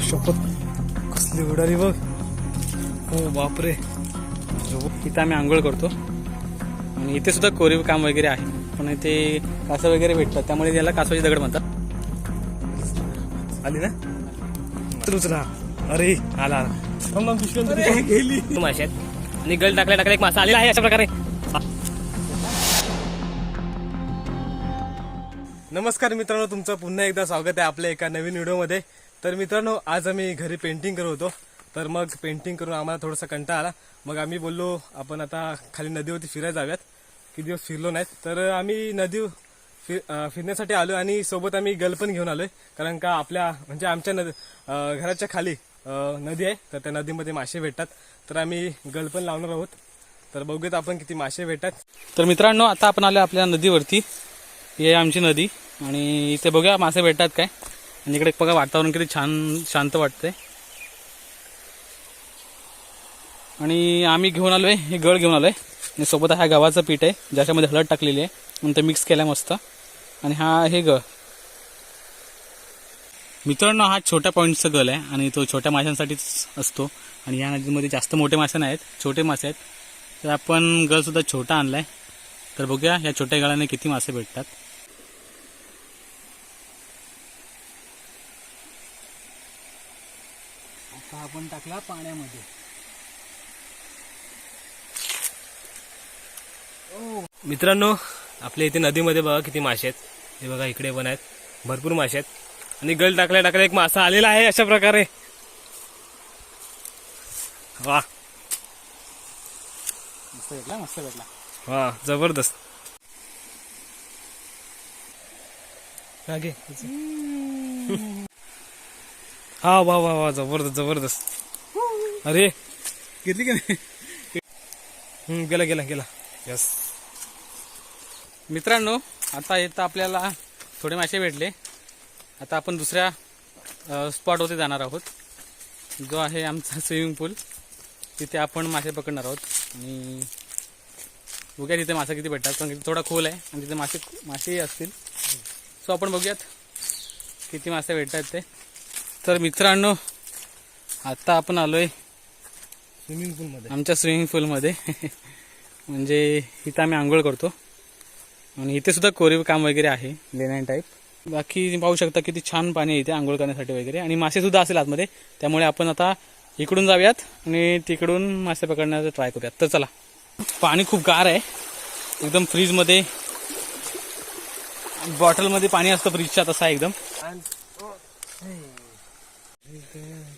शपथ कसली उडाली बघ. हो बापरे. इथं आम्ही आंघोळ करतो. आणि इथे सुद्धा कोरीव काम वगैरे आहे. पण इथे कासं वगैरे भेटतात. त्यामुळे याला कासवाची दगड म्हणतात. आली ना? तर उचला अरे आला आला. गेली. आहेत आणि गल टाकल्या टाकल्या एक मासा आलेला आहे अशा प्रकारे. नमस्कार मित्रांनो तुमचं पुन्हा एकदा स्वागत आहे आपल्या एका नवीन व्हिडिओमध्ये. तर मित्रांनो आज आम्ही घरी पेंटिंग करत होतो. तर मग पेंटिंग करून आम्हाला थोडासा कंटाळा आला. मग आम्ही बोललो आपण आता खाली नदीवरती फिरायला जाऊयात. किती दिवस फिरलो नाहीत. तर आम्ही नदी फिर फिरण्यासाठी आलो आणि सोबत आम्ही गल पण घेऊन आलोय. कारण का आपल्या म्हणजे आमच्या नदी घराच्या खाली नदी आहे. तर त्या नदीमध्ये मासे भेटतात. तर आम्ही गल पण लावणार आहोत. तर बघूयात आपण किती मासे भेटतात. तर मित्रांनो आता आपण आलो आपल्या नदीवरती. ही आहे आमची नदी. आणि इथे बघूया मासे भेटतात काय. आणि इकडे बघा वातावरण किती छान शांत वाटतंय. आणि आम्ही घेऊन आलोय हे गळ घेऊन आलोय. आणि सोबत हा गव्हाचं पीठ आहे ज्याच्यामध्ये हळद टाकलेली आहे. म्हणून ते मिक्स केलं मस्त. आणि हा हे गळ. मित्रांनो हा छोट्या पॉईंटचा गल आहे आणि तो छोट्या माशांसाठीच असतो. आणि या नदीमध्ये जास्त मोठे मासे नाहीत छोटे मासे आहेत. तर आपण गळ सुद्धा छोटा आणलाय. तर बघूया या छोट्या गळाने किती मासे भेटतात आता आपण टाकला पाण्यामध्ये. मित्रांनो आपल्या इथे नदीमध्ये बघा किती मासे आहेत. हे बघा इकडे पण आहेत. भरपूर मासे आहेत. आणि गल टाकल्या टाकल्या एक मासा आलेला आहे अशा प्रकारे. वा. मस्त भेटला मस्त भेटला. वा जबरदस्त. हा वा वा वा जबरदस्त जबरदस्त. अरे. घेतली का नाही? गेला गेला गेला. यस मित्रांनो आता इथं आपल्याला थोडे मासे भेटले. आता आपण दुसऱ्या स्पॉटवरती जाणार आहोत. जो आहे आमचा स्विमिंग पूल तिथे आपण मासे पकडणार आहोत. आणि बघूया तिथे मासे किती भेटतात. कारण तिथे थोडा खोल आहे. आणि तिथे मासे मासेही असतील. सो आपण बघूयात किती मासे भेटतात ते. तर मित्रांनो आता आपण आलोय स्विमिंग पूल मध्ये. आमच्या स्विमिंग पूलमध्ये म्हणजे इथं आम्ही आंघोळ करतो. आणि इथे सुद्धा कोरीव काम वगैरे आहे लेण्यान टाईप बाकी पाहू शकता किती छान पाणी आहे इथे आंघोळ करण्यासाठी वगैरे. आणि मासे सुद्धा असेल आतमध्ये त्यामुळे आपण आता इकडून जाऊयात आणि तिकडून मासे पकडण्याचा ट्राय करूयात. तर चला. पाणी खूप गार आहे. एकदम फ्रीजमध्ये बॉटलमध्ये पाणी असतं फ्रीजच्या तसा एकदम.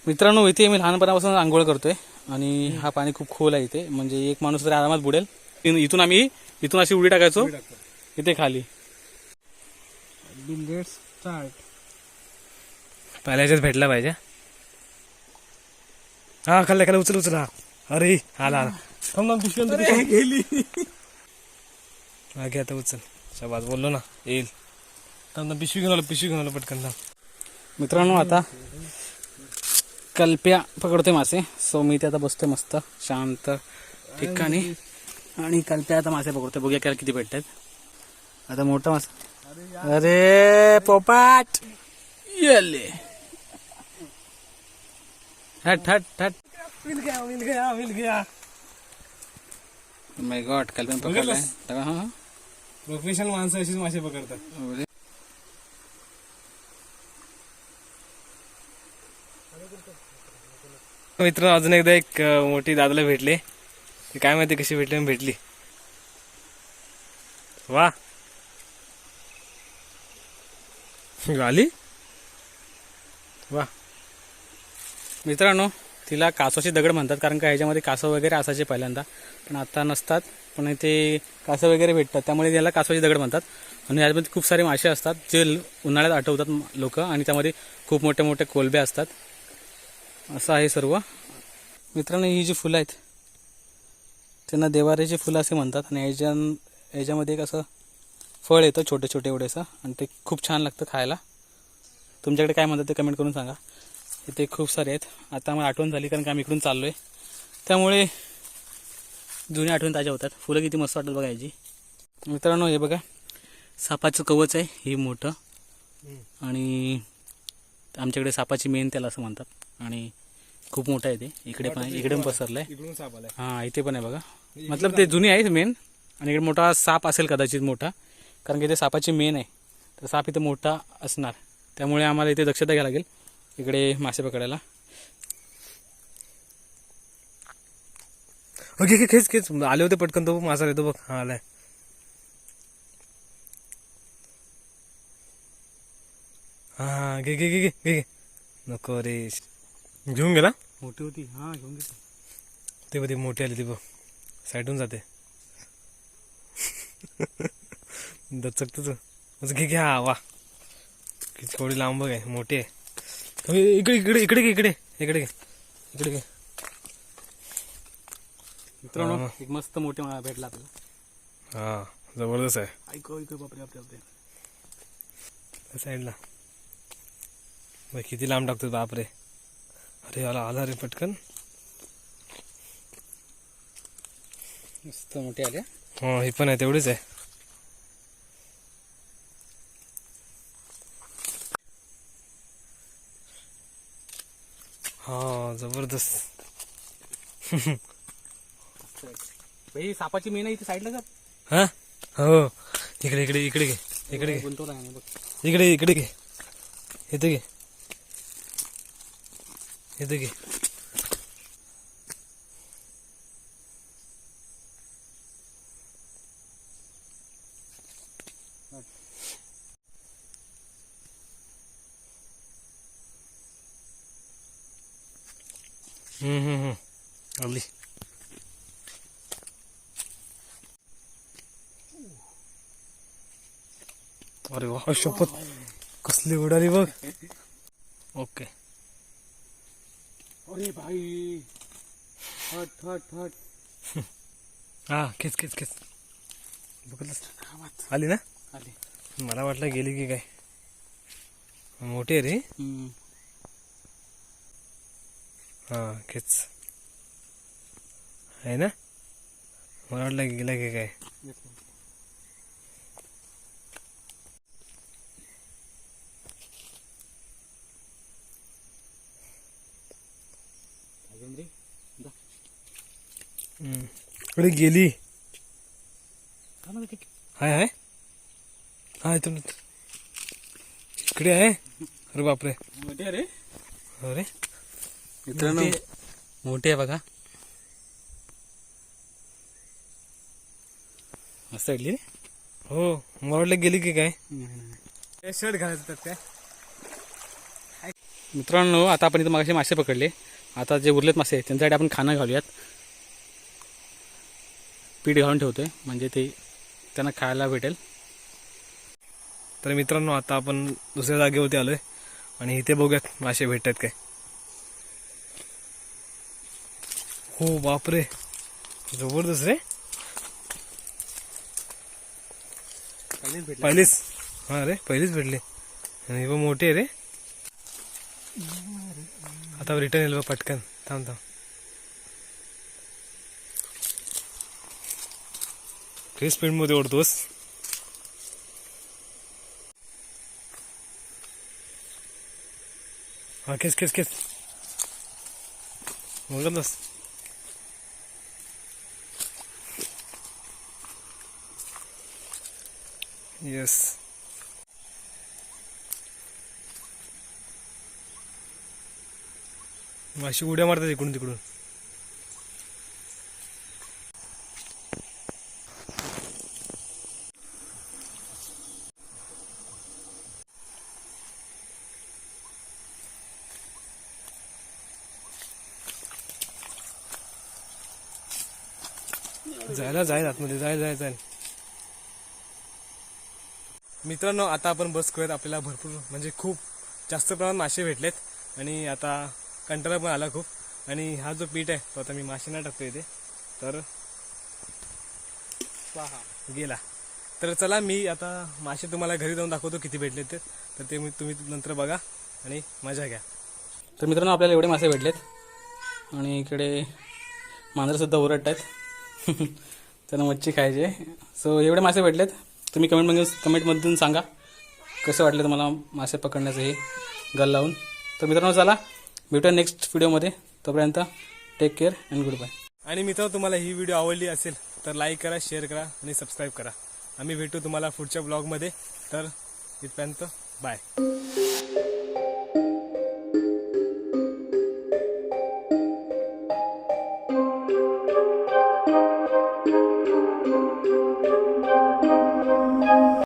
मित्रांनो इथे मी लहानपणापासून आंघोळ करतोय आणि हा पाणी खूप खोल आहे इथे. म्हणजे एक माणूस तरी आरामात बुडेल. इथून आम्ही इथून अशी उडी टाकायचो. इथे खाली. पहिल्याच्याच भेटला पाहिजे. हा खाल्ला खाल्ला उचल उचल हा. अरे आला आला. गेली. हा घे आता उचल. शाबास बोललो ना. येईल. थांब, पिशवी घेऊन आलो पिशवी घेऊन आलो पटकन थांब. मित्रांनो आता कल्प्या पकडतोय मासे. सो मी ते आता बसतोय मस्त शांत ठिकाणी. आणि कल्प्या आता मासे पकडतोय. बघूया काय किती भेटतात आता मोठा मासा. अरे पोपाट! येले. हट हट हट. मिल गया मिल गया मिल गया माय गॉड कल्प्यान पकडलाय प्रोफेशनल माणसं अशीच मासे पकडतात. मित्र अजून एकदा एक मोठी दादाला भेटले. ते काय माहिती कशी भेटली आणि भेटली. वा. आली? वा. मित्रांनो तिला कासवाचे दगड म्हणतात कारण का ह्याच्यामध्ये कासव वगैरे असायचे पहिल्यांदा. पण आता नसतात पण ते कासव वगैरे भेटतात. त्यामुळे याला कासवाचे दगड म्हणतात. आणि याच्यामध्ये खूप सारे मासे असतात जे उन्हाळ्यात आठवतात लोक. आणि त्यामध्ये खूप मोठे मोठे कोलबे असतात. असं आहे सर्व. मित्रांनो ही जी फुलं आहेत त्यांना देवाऱ्याची फुलं असे म्हणतात आणि ह्याच्या ह्याच्यामध्ये कसं फळ येतं छोटे छोटे एवढेसं आणि ते खूप छान लागतं खायला. तुमच्याकडे काय म्हणतात ते कमेंट करून सांगा. इथे खूप सारे आहेत. आता मला आठवण झाली कारण की आम्ही इकडून चाललोय. त्यामुळे जुनी आठवण ताज्या होतात. फुलं किती मस्त वाटतात बघा याची. मित्रांनो हे बघा. सापाचं कवच आहे हे मोठं. आणि आमच्याकडे सापाची मेन त्याला असं म्हणतात. आणि खूप मोठं आहे ते. इकडे पण आहे, इकडे पण पसरलं आहे. इकडून साप आलाय. हां इथे पण आहे बघा. मतलब ते जुनी आहे मेन आणि इकडे मोठा साप असेल कदाचित मोठा. कारण की इथे सापाची मेन आहे. तर साप इथे मोठा असणार. त्यामुळे आम्हाला इथे दक्षता घ्यावी लागेल. इकडे मासे पकडायला. ओके ओके खेच खेच आले होते पटकन तो. मासा येतो बघ. हा आलाय. हा हा घे घे घे घे घे घे. नको रे. घेऊन गेला? मोठी होती. हां घेऊन घेतो ते बघ ती मोठी आली ती बघ. साईडून जाते. दचक तुझं असं घे घे. हा वा. किती थोडी लांब आहे. मोठी आहे. इकडे इकडे इकडे घे इकडे. इकडे घे. इकडे घे. मित्रांनो. एक मस्त मोठे मा- भेटला आपल्याला. हा जबरदस्त आहे. ऐको ऐको बापरे बापरे बापरे. साईडला. किती लांब टाकतो बापरे. अरे आला आला रे पटकन. मस्त मोठे आले. हो हे पण आहे तेवढीच आहे. हा जबरदस्त. ही सापाची मेन आहे इथे साईडला का हा? हो. इकडे इकडे इकडे घे इकडे घे. गुंतवला आहे बघ. इकडे इकडे घे. इथे घे. इथे घे. हम्म हम्म हम्म. अरे वा शपथ. कसली उडाली बघ. ओके. अरे भाई। हट हट हट। हा खेच खेच खेच. आवाज. आली ना? आले. मला वाटलं गेली की काय? मोठी रे. हा खेच. आहे ना? मला वाटलं गेला की काय अजून रे जा. हम्म. इकडे गेली हाय हाय. हा इथून इकडे आहे. अरे बापरे. मोठे अरे. मित्रांनो मोठी. आहे बघा. मस्त वाटली रे. हो मला वाटलं गेली की काय? शर्ट घालायचं काय? मित्रांनो आता आपण इथं मागाशी मासे पकडले. आता जे उरलेत मासे त्यांच्यासाठी आपण खाणं घालूयात. पीठ घालून ठेवतोय. म्हणजे ते त्यांना खायला भेटेल. तर मित्रांनो आता आपण दुसऱ्या जागेवरती आलोय. आणि इथे बघूयात मासे भेटतात काय. हो बापरे. जबरदस्त रे. पहिलीच हा रे पहिलीच भेटली. आणि ही मोठी आहे रे. आता रिटर्न येईल बा पटकन. थांब थांब. काही स्पीडमध्ये ओढतोस. हा खेच खेच खेच. बघतलंस येस माशी उड्या मारतात इकडून तिकडून. जायला जाईल आतमध्ये जायला जाय जाईल. मित्रांनो आता आपण बस करूयात. आपल्याला भरपूर म्हणजे खूप जास्त प्रमाणात मासे भेटलेत. आणि आता कंटाळा पण आला खूप. आणि हा जो पीठ आहे तो आता मी माशांना टाकतो इथे. तर गेला. तर चला मी आता मासे तुम्हाला घरी जाऊन दाखवतो किती भेटले ते. तर ते मी तुम्ही नंतर बघा आणि मजा घ्या. तर मित्रांनो आपल्याला एवढे मासे भेटलेत. आणि इकडे मांजरसुद्धा ओरडत आहेत त्यांना मच्छी खायचे सो एवढे मासे भेटलेत. तुम्ही कमेंटमध्ये कमेंटमधून सांगा. कसं वाटलं तुम्हाला मासे पकडण्याचं हे गल लावून? तर मित्रांनो चला. भेटूया नेक्स्ट व्हिडिओमध्ये तोपर्यंत take care and good bye आणि मित्रांनो तुम्हाला ही व्हिडिओ आवडली असेल तर लाईक करा शेअर करा आणि सबस्क्राईब करा. आम्ही भेटू तुम्हाला पुढच्या ब्लॉगमध्ये तर इथपर्यंत बाय